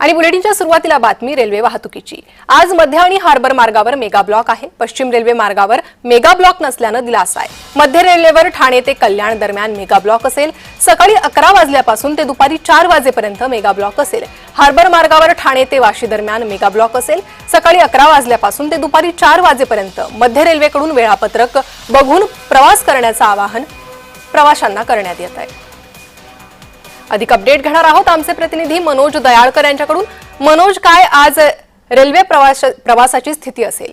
आणि बुलेटिनच्या सुरुवातीला बातमी रेल्वे वाहतुकीची. आज मध्य आणि हार्बर मार्गावर मेगा ब्लॉक आहे. पश्चिम रेल्वे मार्गावर मेगा ब्लॉक नसल्यानं दिलासा आहे. मध्य रेल्वेवर ठाणे ते कल्याण दरम्यान मेगा ब्लॉक असेल. सकाळी अकरा वाजल्यापासून ते दुपारी चार वाजेपर्यंत मेगा ब्लॉक असेल. हार्बर मार्गावर ठाणे ते वाशी दरम्यान मेगा ब्लॉक असेल. सकाळी अकरा वाजल्यापासून ते दुपारी चार वाजेपर्यंत मध्य रेल्वेकडून वेळापत्रक बघून प्रवास करण्याचं आवाहन प्रवाशांना करण्यात येत आहे. अधिक अपडेट घेणार आहोत. आमचे प्रतिनिधी मनोज दयाळकर यांच्याकडून. मनोज काय आज रेल्वे प्रवास प्रवासाची स्थिती असेल?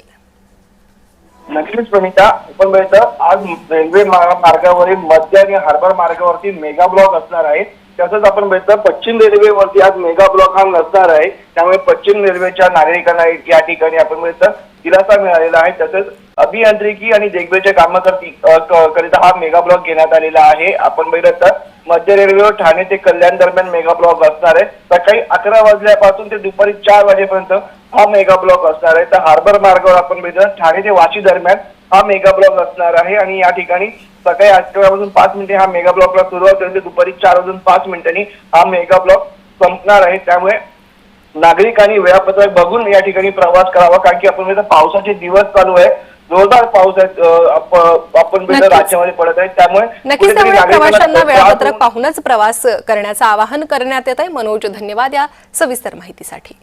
नक्कीच प्रमिता. आपण बघितलं आज रेल्वे मार्गावरील मध्य आणि हार्बर मार्गावरती मेगा ब्लॉक असणार आहे. तसंच आपण बघितलं पश्चिम रेल्वेवरती आज मेगा ब्लॉक हा नसणार आहे. त्यामुळे पश्चिम रेल्वेच्या नागरिकांना या ठिकाणी आपण बघितलं दिलासा मिळालेला आहे. तसंच अभियांत्रिकी आणि देखभेच्या कामाकरती करिता हा मेगा ब्लॉक घेण्यात आलेला आहे. आपण बघितलं तर मध्य रेल्वेवर ठाणे ते कल्याण दरम्यान मेगा ब्लॉक असणार आहे. सकाळी अकरा वाजल्यापासून ते दुपारी चार वाजेपर्यंत हा मेगा ब्लॉक असणार आहे. तर हार्बर मार्गावर आपण बघितलं ठाणे ते वाशी दरम्यान हा मेगा ब्लॉक असणार आहे. आणि या ठिकाणी सकाळी अकरापासून पाच मिनिटे हा मेगा ब्लॉकला सुरुवात होईल. ते दुपारी चार वाजून पाच मिनिटांनी हा मेगा ब्लॉक संपणार आहे. त्यामुळे नागरिकांनी वेळापत्रक बघून या ठिकाणी प्रवास करावा. कारण की आपण पावसाचे दिवस चालू आहे. जोरदार पाऊस आहे आपण. राज्यामध्ये पडत आहे त्यामुळे प्रवाशांना वेळापत्रक पाहूनच प्रवास करण्याचं आवाहन करण्यात येत आहे मनोज धन्यवाद या सविस्तर माहितीसाठी